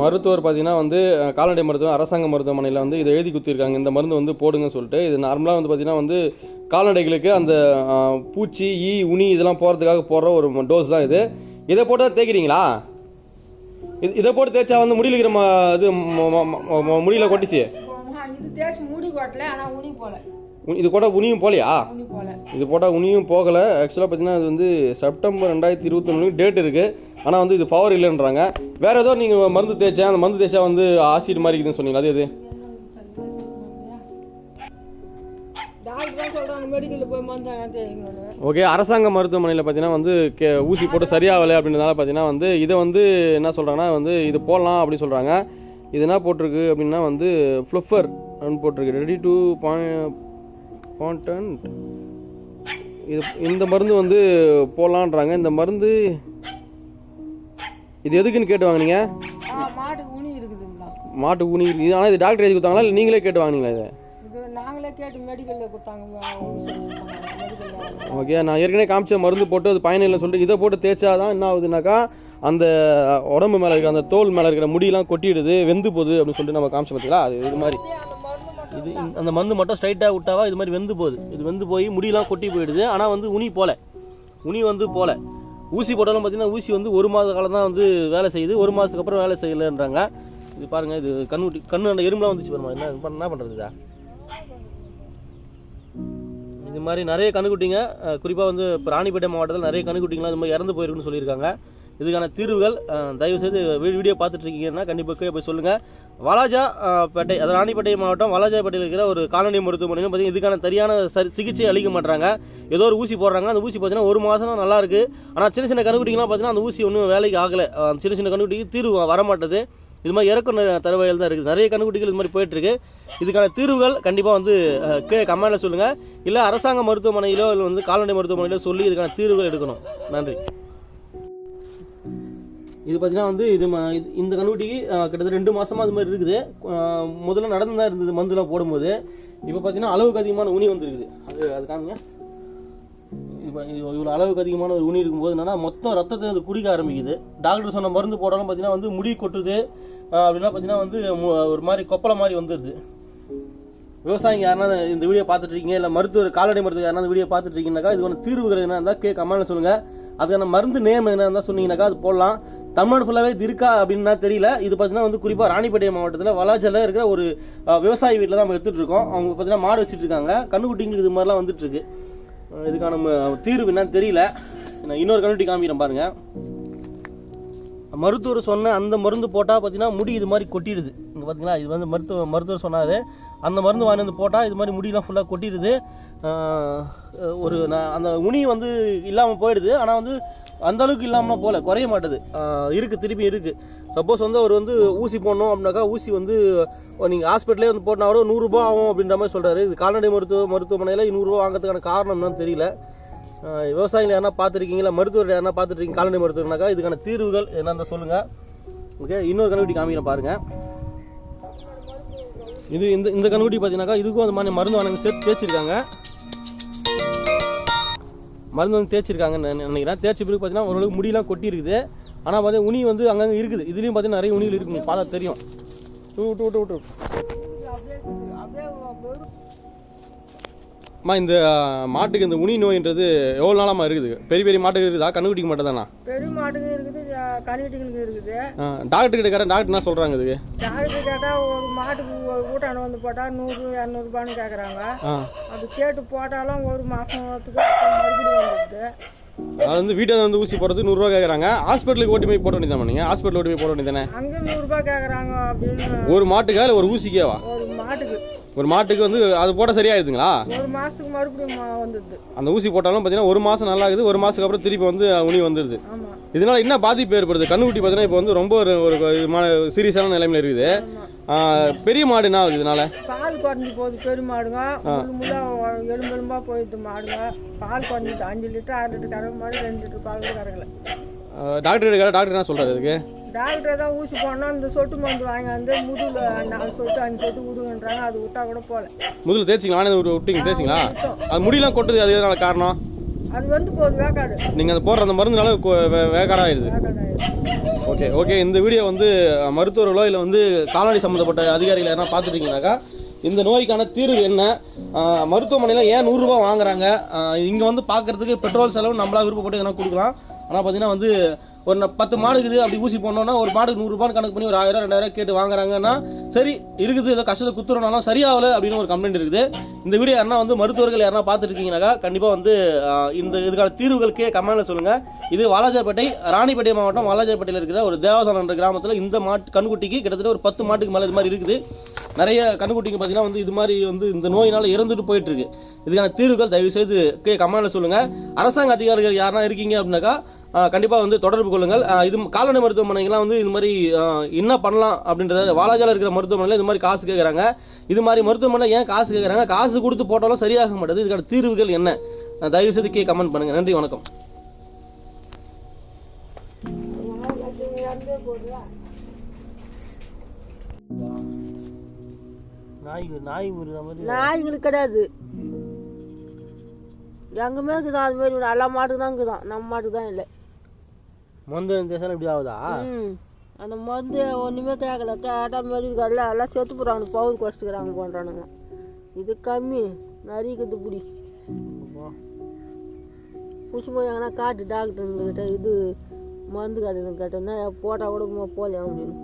மருத்துவர் பார்த்தீங்கன்னா வந்து கால்நடை மருத்துவம் அரசாங்க மருத்துவமனையில் வந்து இதை எழுதி குத்திருக்காங்க. இந்த மருந்து வந்து போடுங்கன்னு சொல்லிட்டு இது நார்மலாக வந்து பார்த்தீங்கன்னா வந்து கால்நடைகளுக்கு அந்த பூச்சி ஈ உனி இதெல்லாம் போகிறதுக்காக போடுற ஒரு டோஸ் தான் இது. இதை போட்டால் தேய்க்கிறீங்களா? இது இதை போட்டு தேய்ச்சா வந்து முடியல இருக்கிற இது முடியல கொட்டிச்சு. இது தேய்ச்சி முடி கொட்டல ஆனால் உனி போல. இது போட்டால் உனியும் போல. இது போட்டால் உனியும் போகலை. ஆக்சுவலாக பார்த்தீங்கன்னா இது வந்து செப்டம்பர் ரெண்டாயிரத்தி இருபத்தொன்னு டேட் இருக்குது ஆனால் வந்து இது பவர் இல்லைன்றாங்க. வேறு ஏதோ நீங்கள் மருந்து தேய்ச்சா அந்த மருந்து தேய்ச்சா வந்து ஆசிட் மாதிரி இருக்குதுன்னு சொன்னீங்களா? அது எது? ஓகே அரசாங்க மருத்துவமனையில் பார்த்தீங்கன்னா வந்து கே ஊசி போட்டு சரியாகலை அப்படின்றதால பார்த்தீங்கன்னா வந்து இதை வந்து என்ன சொல்கிறாங்கன்னா வந்து இது போடலாம் அப்படின்னு சொல்கிறாங்க இது என்ன போட்டிருக்கு அப்படின்னா வந்து ஃப்ளஃபர் அப்படின்னு போட்டிருக்கு. ரெடி டு பாண்டன்ட் இது இந்த மருந்து வந்து போடலான்றாங்க. இந்த மருந்து இது எதுக்குன்னு கேட்டு வாங்குனீங்க? ஆ மாட்டுக்கு உனி இருக்குதுங்களா? மாட்டு ஊனி இது ஆனால் இது டாக்டர் எழுதி கொடுத்தாங்களா? இல்லை நீங்களே கேட்டு வாங்குனீங்களா இதை? நாங்களே கேட்டு மெடிக்கல்ல கொடுத்தாங்க மெடிக்கல்ல ஓகே நான் ஏற்கனவே காமிச்ச மருந்து போட்டு அது பயனில்லை சொல்லிட்டு இதை போட்டு தேய்ச்சா தான் என்ன ஆகுதுனாக்கா அந்த உடம்பு மேலே இருக்கிற அந்த தோல் மேலே இருக்கிற முடியெல்லாம் கொட்டிடுது வெந்து போகுது அப்படின்னு சொல்லிட்டு நம்ம காமிச்சோம் பார்த்தீங்களா அது இது மாதிரி. இது அந்த மருந்து மட்டும் ஸ்ட்ரைட்டாக விட்டாவா? இது மாதிரி வெந்து போகுது. இது வெந்து போய் முடியெல்லாம் கொட்டி போயிடுது. ஆனால் வந்து உனி போல. உனி வந்து போல. ஊசி போட்டாலும் பார்த்தீங்கன்னா ஊசி வந்து ஒரு மாத காலம் தான் வந்து வேலை செய்யுது. ஒரு மாதத்துக்கு அப்புறம் வேலை செய்யலைன்றாங்க. இது பாருங்க இது கண்ணு கண்ணு அந்த எறும்புலாம் வந்துச்சு பாருமா என்ன என்ன பண்ணுறது இதா? மாதிரி நிறைய கண்ணுக்குட்டிங்க குறிப்பாக வந்து ராணிப்பேட்டை மாவட்டத்தில் நிறைய கண்ணுக்குட்டிங்களாம் இது மாதிரி இறந்து போயிருக்குன்னு சொல்லியிருக்காங்க. இதுக்கான தீர்வுகள் அஹ், தயவு செய்து வீ- வீடியோ பார்த்துட்டு இருக்கீங்கன்னா கண்டிப்பாக போய் சொல்லுங்கள் வாலாஜா பேட்டை அதாவது ராணிப்பேட்டை மாவட்டம் வாலாஜாப்பேட்டையில் இருக்கிற ஒரு காலனி மருத்துவமனையில் பார்த்தீங்கன்னா இதுக்கான சரியான சிகிச்சை அளிக்க மாட்டாங்க ஏதோ ஒரு ஊசி போடுறாங்க. அந்த ஊசி பார்த்தீங்கன்னா ஒரு மாதம் நல்லா இருக்கு. ஆனால் சின்ன சின்ன கண்ணுக்குட்டிங்களாம் பார்த்தீங்கன்னா அந்த ஊசி ஒன்றும் வேலைக்கு ஆகலை. சின்ன சின்ன கண்ணுக்குட்டிக்கு தீர்வு வ- வர மாட்டுது இது மாதிரி இறக்கும் தரவையில் தருவாயில் தான் இருக்குது. நிறைய கண்ணுக்குட்டிகள் இது மாதிரி போயிட்டு இருக்கு. இதுக்கான தீர்வுகள் கண்டிப்பாக வந்து கே கீழே கமெண்ட்டில் சொல்லுங்கள் இல்லை அரசாங்க மருத்துவமனையிலோ இல்லை வந்து கால்நடை மருத்துவமனையிலோ சொல்லி இதுக்கான தீர்வுகள் எடுக்கணும். நன்றி. இது பார்த்தீங்கன்னா வந்து இது இந்த கண்ணுக்குட்டிக்கு கிட்டத்தட்ட ரெண்டு மாதமாக அது மாதிரி இருக்குது. முதல்ல நடந்து தான் இருந்தது மருந்துலாம் போடும்போது. இப்போ பார்த்தீங்கன்னா அளவுக்கு அதிகமான உனி வந்துருக்குது. அது அது காமிங்க. இப்போ இவ்வளோ அளவுக்கு அதிகமான ஒரு உனி இருக்கும்போது என்னன்னா மொத்தம் ரத்தத்தை அது குடிக்க ஆரம்பிக்குது. டாக்டர் சொன்ன மருந்து போடலாம் பார்த்தீங்கன்னா வந்து முடி கொட்டுது. அப்படின்னா அப்படிலாம் பார்த்தீங்கன்னா வந்து மு- ஒரு மாதிரி கொப்பளை மாதிரி வந்துடுது விவசாயிங்க யாருன்னா இந்த வீடியோ பார்த்துட்டு இருக்கீங்க இல்லை மருத்துவர் கால்நடை மருத்துவர் யாருன்னா இந்த வீடியோ பார்த்துட்டு இருக்கீங்கன்னாக்கா இதுக்கான தீர்வுகள் என்ன இருந்தால் கே கமெண்ட்ல சொல்லுங்கள் அதுக்கான மருந்து நேம் என்ன இருந்தால் சொன்னீங்கன்னாக்கா அது போடலாம். தமிழ்நாடு ஃபுல்லாகவே இது இருக்கா அப்படின்னா தெரியல. இது பார்த்தீங்கன்னா வந்து குறிப்பாக ராணிப்பேட்டை மாவட்டத்தில் வலாஜல இருக்கிற ஒரு விவசாய விவசாயி வீட்டில் தான் நம்ம எடுத்துட்டு இருக்கோம். அவங்க பார்த்தீங்கன்னா மாடு வச்சுட்டு இருக்காங்க. கண்ணுக்குட்டிங்களுக்கு இது மாதிரிலாம் வந்துட்டு இருக்கு. இதுக்கான தீர்வு என்னன்னு தெரியல. நான் இன்னொரு கண்ணுட்டி காமிக்கிறேன் பாருங்க. மருத்துவர் சொன்ன அந்த மருந்து போட்டால் பார்த்தீங்கன்னா முடி இது மாதிரி கொட்டிடுது. இங்கே பார்த்தீங்களா இது வந்து மருத்துவ மருத்துவர் சொன்னார். அந்த மருந்து வாங்கி வந்து போட்டால் இது மாதிரி முடியெல்லாம் ஃபுல்லாக கொட்டிடுது. ஒரு நான் அந்த உனி வந்து இல்லாமல் போயிடுது. ஆனால் வந்து அந்தளவுக்கு இல்லாமல் போகல குறைய மாட்டுது. இருக்குது திருப்பி இருக்குது சப்போஸ் வந்து அவர் வந்து ஊசி போடணும் அப்படின்னாக்கா ஊசி வந்து நீங்கள் ஹாஸ்பிட்டலே வந்து போட்டா கூட நூறுரூபா ஆகும் அப்படின்ற மாதிரி சொல்கிறாரு இது கால்நடை மருத்துவ மருத்துவமனையில் நூறுரூவா வாங்குறதுக்கான காரணம் என்னன்னு தெரியல. விவசாயிகள் யாரா பார்த்துருக்கீங்களா? மருத்துவர் யாரா பார்த்துருக்கீங்க? கால்நடை மருத்துவர்னாக்கா இதுக்கான தீர்வுகள் என்னென்ன சொல்லுங்கள் ஓகே இன்னொரு கண்டுபிடி காமிக்கிறேன் பாருங்கள் இது இந்த இந்த கண்ணுக்குட்டி பார்த்தீங்கன்னாக்கா இதுக்கும் அந்த மாதிரி மருந்து வாங்க சேர்த்து தேய்ச்சிருக்காங்க. மருந்து வந்து தேய்ச்சிருக்காங்கன்னு நினைக்கிறேன். தேய்ச்சி பிறகு பார்த்தீங்கன்னா ஓரளவுக்கு முடியெல்லாம் கொட்டி இருக்குது ஆனால் பார்த்தீங்கன்னா உனி வந்து அங்கங்கே இருக்குது. இதுலேயும் பார்த்தீங்கன்னா நிறைய உனிகள் இருக்குது பார்த்தா தெரியும். விட்டு விட்டு விட்டு அம்மா இந்த மாட்டுக்கு இந்த உனி நோயின்றது எவ்வளோ நாளாமா இருக்குது? பெரிய பெரிய மாட்டுக்கு இருக்குதா? கண்ணுக்குட்டிக்கு மட்டும் தானா பெரிய மாட்டுக்கு இருக்குது கனிவீட்டுகளுக்கு இருக்குது. டாக்டர் கிட்ட கேட்டேன் டாக்டர் என்ன சொல்கிறாங்க இதுக்கு? டாக்டர் கேட்டால் ஒரு மாட்டுக்கு ஒரு ஊட்டான வந்து போட்டால் நூறு இரநூறுபான்னு கேட்குறாங்க அது கேட்டு போட்டாலும் ஒரு மாதத்துக்கு மறுபடியும் வந்துடுது. அது வந்து வீட்டில் வந்து ஊசி போடுறதுக்கு நூறுரூவா கேட்குறாங்க ஹாஸ்பிட்டலுக்கு ஓட்டி போய் போட வேண்டியதான் நீங்கள் ஹாஸ்பிட்டல் ஓட்டி போய் போட வேண்டியதானே அங்கே நூறுரூபா கேட்குறாங்க அப்படின்னு ஒரு மாட்டுக்கா இல்லை ஒரு ஊசிக்கேவா? ஒரு மாட்டுக்கு. ஒரு மாட்டுக்கு வந்து அது போட சரியாயிருதுங்களா? ஒரு மாதத்துக்கு மறுபடியும் மா- வந்துடுது. அந்த ஊசி போட்டாலும் பார்த்தீங்கன்னா ஒரு மாதம் நல்லா இருக்குது ஒரு மாதத்துக்கு அப்புறம் திருப்பி வந்து உனி வந்துடுது. இதனால என்ன பாதிப்பு ஏற்படுது? கண்ணுக்குட்டி பார்த்தீங்கன்னா இப்போ வந்து ரொம்ப ஒரு ஒரு சீரியஸான நிலைமையில இருக்குது. பெரிய மாடு என்ன ஆகுது இதனால? பால் குறைஞ்சி போகுது பெரிய மாடுங்க. முள்ளு முள்ளா எலும்பு எலும்பா போயிடுது மாடுங்க. பால் குறைஞ்சிது அஞ்சு லிட்டர் ஆறு லிட்டர் கறக்க மாடு ரெண்டு லிட்டர் பால் கறக்கல. டாக்டர் டாக்டர் என்ன சொல்றாரு இதுக்கு டாக்டர் தான் ஊசி போடணும் இந்த சொட்டு மருந்து வாங்கி வந்து முதுகில் நாலு சொட்டு அஞ்சு சொட்டு விடுங்கன்றாங்க அது விட்டா கூட போகல. முதல்ல தேய்ச்சிங்களா? விட்டு விட்டீங்க தேய்ச்சிங்களா? அது முடியெல்லாம் கொட்டுது அது எதனால காரணம்? அது வந்து போகுது வேக்காடு நீங்கள் அந்த போடுற அந்த மருந்துனால கொ- வே- வேக்காடாயிடுது ஓகே ஓகே. இந்த வீடியோ வந்து மருத்துவர்களோ இல்லை வந்து கால்நடை சம்மந்தப்பட்ட அதிகாரிகள் யாரா பார்த்துட்டீங்கன்னாக்கா இந்த நோய்க்கான தீர்வு என்ன? மருத்துவமனையில் ஏன் நூறுரூவா வாங்குறாங்க? இங்கே வந்து பார்க்கறதுக்கு பெட்ரோல் செலவு நம்மளா விருப்பப்பட்டு எதனா கொடுக்கலாம். ஆனால் பார்த்தீங்கன்னா வந்து ஒரு ந- பத்து மாடுக்குது அப்படி ஊசி போனோம்னா ஒரு மாடுக்கு நூறுரூபான்னு கணக்கு பண்ணி ஒரு ஆயிரம் ரெண்டாயிரம் கேட்டு வாங்குறாங்கன்னா சரி இருக்குது ஏதோ கஷ்டத்தை குத்துறனாலும் சரியாகல அப்படின்னு ஒரு கம்ப்ளைண்ட் இருக்குது. இந்த வீடியோ யாரா வந்து மருத்துவர்கள் யாரா பார்த்துட்டு கண்டிப்பாக வந்து இந்த இதுக்கான தீர்வுகளுக்கே கமெண்ட்ல சொல்லுங்கள் இது வாலாஜாப்பேட்டை ராணிப்பேட்டை மாவட்டம் வாலாஜாப்பேட்டையில் இருக்கிற ஒரு தேவசானம் என்ற கிராமத்தில் இந்த மாட்டு கண்குட்டிக்கு கிட்டத்தட்ட ஒரு பத்து மாட்டுக்கு மேலே இது மாதிரி இருக்குது. நிறைய கண்குட்டிங்க பார்த்தீங்கன்னா வந்து இது மாதிரி வந்து இந்த நோயினால் இறந்துட்டு போயிட்டு இருக்கு. இதுக்கான தீர்வுகள் தயவு செய்து கே கமெண்ட்ல சொல்லுங்கள் அரசாங்க அதிகாரிகள் யாரா இருக்கீங்க அப்படின்னாக்கா ஆஹ், கண்டிப்பா வந்து தொடர்பு கொள்ளுங்கள். இது கால்நடை மருத்துவமனைகள்லாம் வந்து இது மாதிரி என்ன பண்ணலாம் அப்படின்றத வாலாஜால இருக்கிற மருத்துவமனையில் இது மாதிரி காசு கேட்குறாங்க இது மாதிரி மருத்துவமனை ஏன் காசு கேட்குறாங்க காசு கொடுத்து போட்டாலும் சரியாக மாட்டேது. இதுக்கான தீர்வுகள் என்ன? தயவு செய்து கே கமெண்ட் பண்ணுங்க. நன்றி வணக்கம். நாய் நாய் மாதிரி. நாய்களுக்கு கிடையாது. எங்கேயுமே இருக்குதான் அது மாதிரி எல்லா மாட்டுக்கு தான் இருக்குதான் நம்ம மாட்டுக்கு தான் இல்லை. மொந்த தேசம் இப்படி ஆகுதா? அந்த மருந்து ஒன்றுமே கேட்கல கேட்டால் மாரி இருக்காதுல்ல எல்லாம் செத்து போகிறாங்க பவுர் குறைச்சிக்கிறாங்க பண்ணுறானுங்க இது கம்மி. நரிக்குது பிடி. புடிச்சு போய் எங்கன்னா காட்டு டாக்டருங்கிட்ட இது மருந்து கடையில் கேட்டோன்னா போட்டால் கூட போகலையா அப்படின்னு.